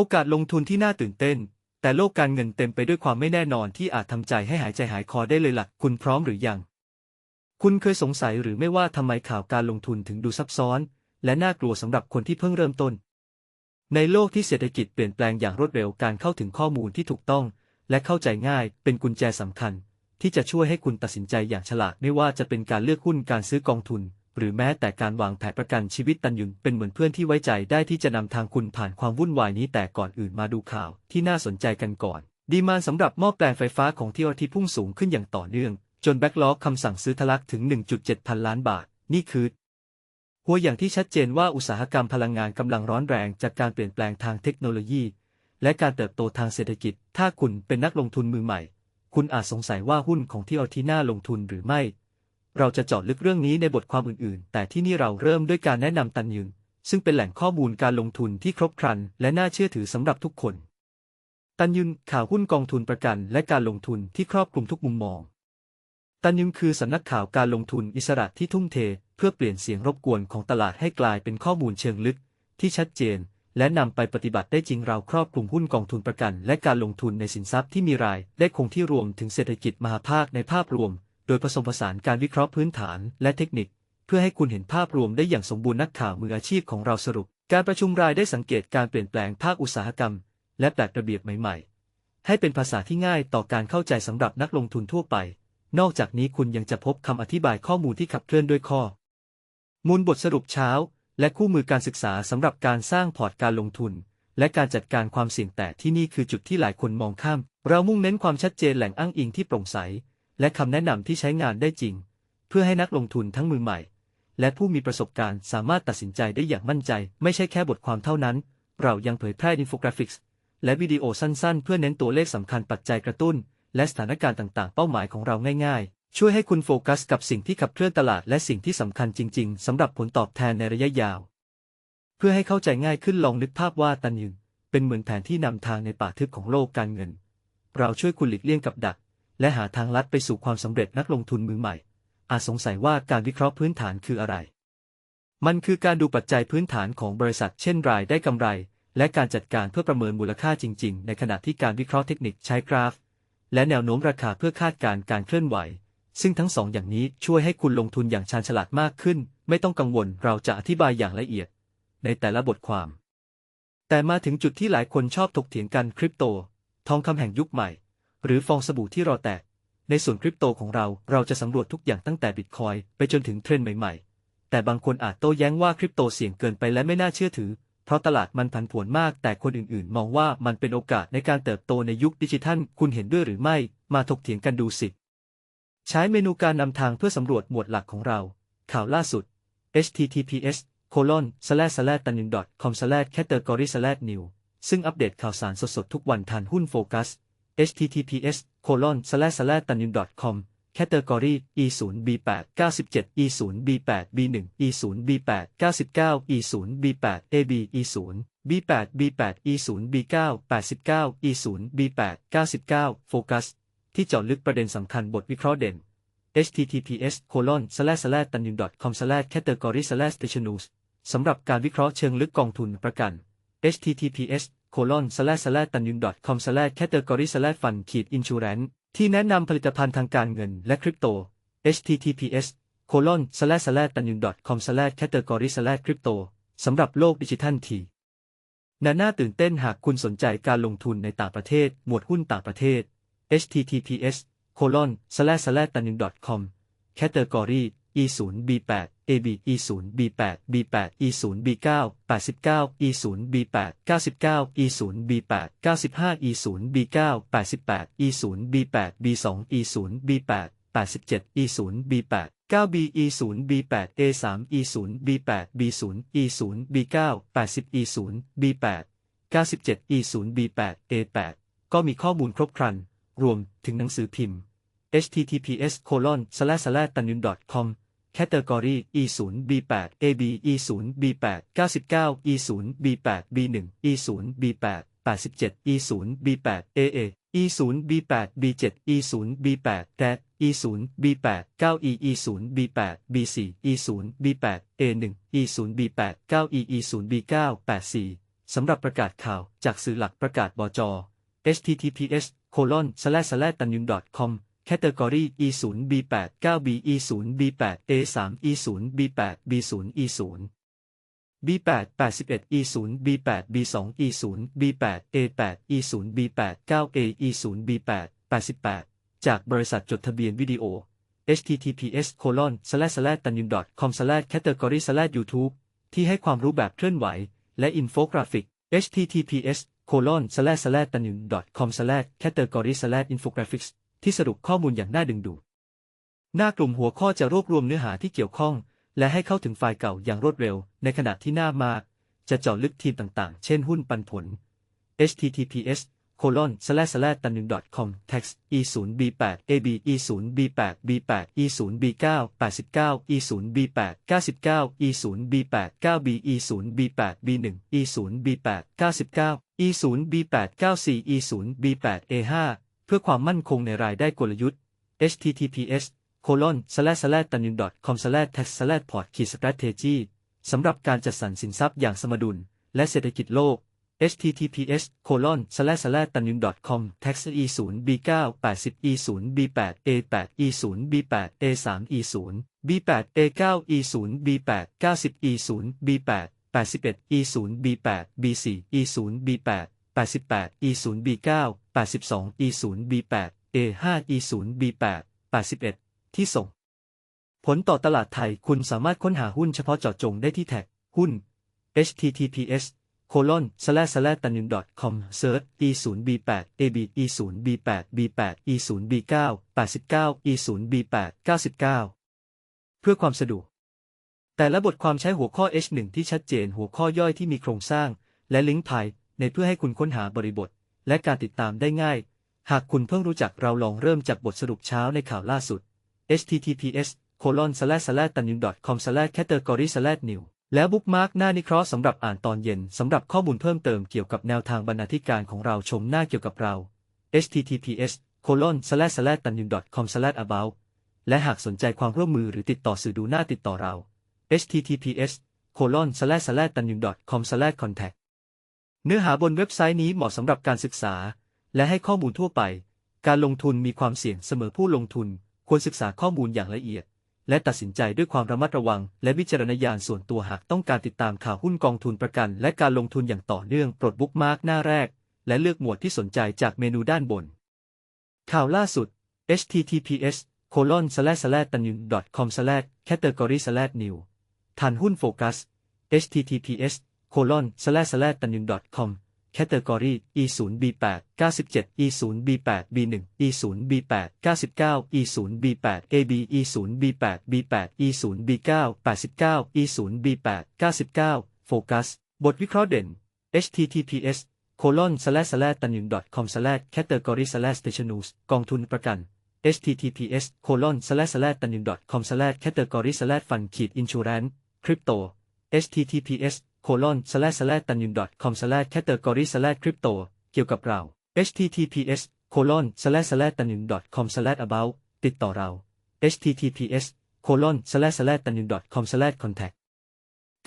โอกาสลงทุนที่น่าตื่นเต้น แต่โลกการเงินเต็มไปด้วยความไม่แน่นอนที่อาจทำใจให้หายใจหายคอได้เลยล่ะคุณพร้อมหรือยัง คุณเคยสงสัยหรือไม่ว่าทำไมข่าวการลงทุนถึงดูซับซ้อน และน่ากลัวสำหรับคนที่เพิ่งเริ่มต้น ในโลกที่เศรษฐกิจเปลี่ยนแปลงอย่างรวดเร็วการเข้าถึงข้อมูลที่ถูกต้อง และเข้าใจง่ายเป็นกุญแจสำคัญ ที่จะช่วยให้คุณตัดสินใจอย่างฉลาดไม่ว่าจะเป็นการเลือกหุ้นการซื้อกองทุน หรือแม้แต่การวางแผนประกันชีวิตตันยุนเป็นเหมือนเพื่อนที่ไว้ใจได้ที่จะนำทางคุณผ่านความวุ่นวายนี้แต่ก่อนอื่นมาดูข่าวที่น่าสนใจกันก่อน ดีมานสำหรับหม้อแปลงไฟฟ้าของทีโอทีพุ่งสูงขึ้นอย่างต่อเนื่อง จนแบ็กล็อกคำสั่งซื้อทะลักถึง 1.7 พันล้านบาท นี่คือหัวอย่างที่ชัดเจนว่าอุตสาหกรรมพลังงานกำลังร้อนแรงจากการเปลี่ยนแปลงทางเทคโนโลยี และการเติบโตทางเศรษฐกิจ ถ้าคุณเป็นนักลงทุนมือใหม่ คุณอาจสงสัยว่าหุ้นของที่อที่น่าลงทุนหรือไม่ เราจะเจาะลึกเรื่องนี้ในบทความอื่น ๆ แต่ที่นี่เราเริ่มด้วยการแนะนำตันยืนซึ่งเป็นแหล่งข้อมูลการลงทุนที่ครบครัน และน่าเชื่อถือสำหรับทุกคน ตันยุนข่าวหุ้นกองทุนประกัน และการลงทุนที่ครอบคลุมทุกมุมมอง ตันยุนคือสำนักข่าวการลงทุนอิสระที่ทุ่มเท เพื่อเปลี่ยนเสียงรบกวนของตลาดให้กลายเป็นข้อมูลเชิงลึก ที่ชัดเจน และนำไปปฏิบัติได้จริงเราครอบคลุมหุ้นกองทุนประกัน และการลงทุนในสินทรัพย์ที่มีรายได้คงที่รวมถึงเศรษฐกิจมหาภาคในภาพรวม โดยผสมผสานการวิเคราะห์พื้นฐานและเทคนิค เพื่อให้คุณเห็นภาพรวมได้อย่างสมบูรณ์นักข่าวมืออาชีพของเราสรุป การประชุมรายได้สังเกตการเปลี่ยนแปลงภาคอุตสาหกรรม และแปลระเบียบใหม่ ๆ ให้เป็นภาษาที่ง่ายต่อการเข้าใจสำหรับนักลงทุนทั่วไป นอกจากนี้คุณยังจะพบคำอธิบายข้อมูลที่ขับเคลื่อนด้วยข้อ มูลบทสรุปเช้า และคู่มือการศึกษาสำหรับการสร้างพอร์ตการลงทุน และการจัดการความเสี่ยงแต่ที่นี่คือจุดที่หลายคนมองข้าม เรามุ่งเน้นความชัดเจนแหล่งอ้างอิงที่โปร่งใส และคำแนะนำที่ใช้งานได้จริง เพื่อให้นักลงทุนทั้งมือใหม่ และผู้มีประสบการณ์สามารถตัดสินใจได้อย่างมั่นใจ ไม่ใช่แค่บทความเท่านั้น เรายังเผยแพร่อินโฟกราฟิกส์และวิดีโอสั้นๆ เพื่อเน้นตัวเลขสำคัญปัจจัยกระตุ้น และสถานการณ์ต่างๆ เป้าหมายของเราง่าย ๆ ช่วยให้คุณโฟกัสกับสิ่งที่ขับเคลื่อนตลาดและสิ่งที่สำคัญจริง ๆสำหรับผลตอบแทนในระยะยาว เพื่อให้เข้าใจง่ายขึ้นลองนึกภาพว่าตันยุนเป็นเหมือนแผนที่นำทางในป่าทึบของโลกการเงิน เราช่วยคุณหลีกเลี่ยงกับดัก และหาทางลัดไปสู่ความสำเร็จนักลงทุนมือใหม่ อาจสงสัยว่าการวิเคราะห์พื้นฐานคืออะไร มันคือการดูปัจจัยพื้นฐานของบริษัท เช่นรายได้กำไร และการจัดการเพื่อประเมินมูลค่าจริง ๆ ในขณะที่การวิเคราะห์เทคนิคใช้กราฟ และแนวโน้มราคาเพื่อคาดการณ์การเคลื่อนไหว ซึ่งทั้งสองอย่างนี้ช่วยให้คุณลงทุนอย่างชาญฉลาดมากขึ้น ไม่ต้องกังวลเราจะอธิบายอย่างละเอียด ในแต่ละบทความ แต่มาถึงจุดที่หลายคนชอบถกเถียงกันคริปโต ทองคำแห่งยุคใหม่ หรือฟองสบู่ที่รอแตก ในส่วนคริปโตของเราเราจะสำรวจทุกอย่างตั้งแต่บิตคอยไปจนถึงเทรนด์ใหม่ๆ แต่บางคนอาจโต้แย้งว่าคริปโตเสี่ยงเกินไปและไม่น่าเชื่อถือ เพราะตลาดมันผันผวนมาก แต่คนอื่นๆ มองว่ามันเป็นโอกาสในการเติบโตในยุคดิจิทัล คุณเห็นด้วยหรือไม่ มาถกเถียงกันดูสิ ใช้เมนูการนำทางเพื่อสำรวจหมวดหลักของเรา ข่าวล่าสุด https colon slash slash tanin com slash category slash new ซึ่งอัปเดตข่าวสารสดๆ ทุกวันทันหุ้นโฟกัส https colon slash slash tanin com category e 0 b 8 97 e 0 b 8 b 1 e 0 b 8 99 e 0 b 8 ab e 0 b 8 b 8 e 0 b 9 89 e 0 b 8 99 โฟกัสที่เจาะลึกประเด็นสำคัญบทวิเคราะห์เด่น https colon slash slash tanin com slash category slash station news สำหรับการวิเคราะห์เชิงลึกกองทุนประกัน https colon slash slash t a n y u n com slash category slash fund ขีด insurance ที่แนะนำผลิตภัณฑ์ทางการเงินและคริปโต https colon slash slash t a n y u n com slash category slash crypto สำหรับโลกดิจิทัลทีนาน่าตื่นเต้นหากคุณสนใจการลงทุนในต่างประเทศ หมวดหุ้นต่างประเทศ https colon slash slash t a n y u n com category E0 B8 AB E0 B8 B8 E0 B9 89 E0 B8 99 E0 B8 95 E0 B9 88 E0 B8 B2 E0 B8 87 E0 B8 9 B E0 B8 A3 E0 B8 B0 E0 B9 80 E0 B8 97 E0 B8 A8 ก็มีข้อมูลครบครัน รวมถึงหนังสือพิมพ์ https://tanun.com Category E0 b 8 ab e 0 b 8 99 e 0 b 8 b 1 e 0 b 8 87 e 0 b 8 aa e 0 b 8 b 7 e 0 b 8 d e 0 b 8 9 e e 0 b 8 b 4 e 0 b 8 a 1 e 0 b 8 9 e e 0 b 9 84สำหรับประกาศข่าวจากสื่อหลักประกาศบจ https colon slash slash ตันยุง .com category e 0 b 8 9 b e 0 b 8 a 3 e 0 b 8 b 0 e 0 b 8 81 e 0 b 8 b 2 e 0 b 8 a 8 e 0 b 8 9 a e 0 b 8 88 จากบริษัทจดทะเบียนวิดีโอ https colon slash slash ตันยุง .com slash category slash youtube ที่ให้ความรู้แบบเคลื่อนไหว และอินโฟกราฟิก https colon slash slash ตันยุง .com slash category slash infographics ที่สรุปข้อมูลอย่างน่าดึงดูด หน้ากลุ่มหัวข้อจะรวบรวมเนื้อหาที่เกี่ยวข้อง และให้เข้าถึงไฟล์เก่าอย่างรวดเร็ว ในขณะที่หน้ามากจะเจาะลึกทีมต่างๆ เช่นหุ้นปันผล https colon slash slash ตันยุง .com text e 0 b 8 ab e 0 b 8 b 8 e 0 b 9 89 e 0 b 8 99 e 0 b 8 9 b e 0 b 8 b 1 e 0 b 8 99 e 0 b 8 94 e 0 b 8 a 5 เพื่อความมั่นคงในรายได้กลยุทธ์ https colon slash slash ตันยุง .com slash text slash port ขีด strategy สำหรับการจัดสรรสินทรัพย์อย่างสมดุล และเศรษฐกิจโลก https colon slash slash ตันยุง .com text e 0 b 9 80 e 0 b 8 a 8 e 0 b 8 a 3 e 0 b 8 a 9 e 0 b 8 90 e 0 b 8 81 e 0 b 8 b 4 e 0 b 8 88 e 0 b 9 82 e 0 b 8 a 5 e 0 b 8 81 ที่ส่ง ผลต่อตลาดไทยคุณสามารถค้นหาหุ้นเฉพาะเจาะจงได้ที่แท็ก หุ้น https colon slash slash ตันยุง .com search e 0 b 8 ab e 0 b 8 b 8 e 0 b 9 89 e 0 b 8 99 เพื่อความสะดวก แต่ละบทความใช้หัวข้อ H1 ที่ชัดเจนหัวข้อย่อยที่มีโครงสร้าง และลิงก์ภายในเพื่อให้คุณค้นหาบริบท และการติดตามได้ง่าย หากคุณเพิ่งรู้จักเราลองเริ่มจากบทสรุปเช้าในข่าวล่าสุด https colon slash slash ตันยุง .com slash category slash new แล้วบุ๊กมาร์กหน้านิเคราะห์สำหรับอ่านตอนเย็นสำหรับข้อมูลเพิ่มเติมเกี่ยวกับแนวทางบรรณาธิการของเราชมหน้าเกี่ยวกับเรา https colon slash slash ตันยุง .com slash about และหากสนใจความร่วมมือหรือติดต่อสื่อดูหน้าติดต่อเรา https colon slash slash ตันยุง .com slash contact เนื้อหาบนเว็บไซต์นี้เหมาะสำหรับการศึกษา และให้ข้อมูลทั่วไป การลงทุนมีความเสี่ยงเสมอผู้ลงทุน ควรศึกษาข้อมูลอย่างละเอียด และตัดสินใจด้วยความระมัดระวัง และวิจารณญาณส่วนตัวหากต้องการติดตามข่าวหุ้นกองทุนประกัน และการลงทุนอย่างต่อเนื่องโปรดบุ๊กมาร์กหน้าแรก และเลือกหมวดที่สนใจจากเมนูด้านบน ข่าวล่าสุด https colon slash slash ตันยุง .com slash category slash new ทันหุ้นโฟกัส https colon slash slash ตันยุง .com category e 0 b 8 97 e 0 b 8 b 1 e 0 b 8 99 e 0 b 8 ab e 0 b 8 b 8 e 0 b 9 89 e 0 b 8 99โฟกัสบทวิเคราะห์เด่น https colon slash slash ตันยุง .com slash category slash stationus กองทุนประกัน https colon slash slash ตันยุง .com slash category slash fund ขีด insurance crypto https colon slash slash ตันยุง .com slash category slash crypto เกี่ยวกับเรา https colon slash slash ตันยุง .com slash about ติดต่อเรา https colon slash slash ตันยุง .com slash contact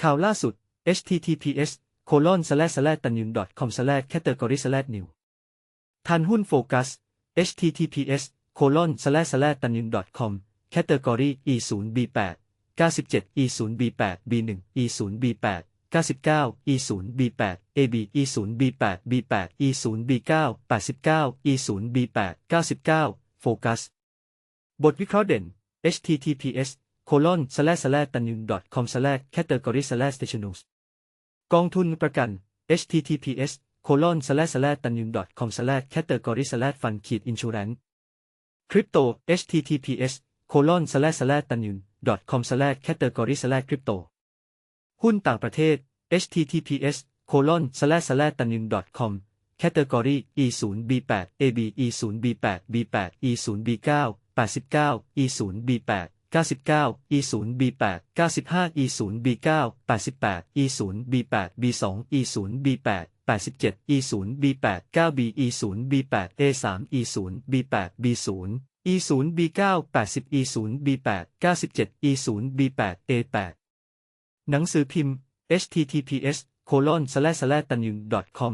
ข่าวล่าสุด https colon slash slash ตันยุง .com slash category slash new ทันหุ้นโฟกัส https colon slash slash ตันยุง .com category e 0 b 8 97 e 0 b 8 b 1 e 0 b 8 99 e 0 b 8 ab e 0 b 8 b 8 e 0 b 9 89 e 0 b 8 99 โฟกัส บทวิเคราะห์เด่น https colon slash slash ตันยุง .com slash category slash stationus กองทุนประกัน https colon slash slash ตันยุง .com slash category slash fund ขีด insurance คริปโต https colon slash slash ตันยุง .com slash category slash crypto หุ้นต่างประเทศ https colon slash slash ตันยุง .com category e 0 b 8 ab e 0 b 8 b 8 e 0 b 9 89 e 0 b 8 99 e 0 b 8 95 e 0 b 9 88 e 0 b 8 b 2 e 0 b 8 87 e 0 b 8 9 b e 0 b 8 a 3 e 0 b 8 b 0 e 0 b 9 80 e 0 b 8 97 e 0 b 8 a 8 หนังสือพิมพ์ https://tanyung.com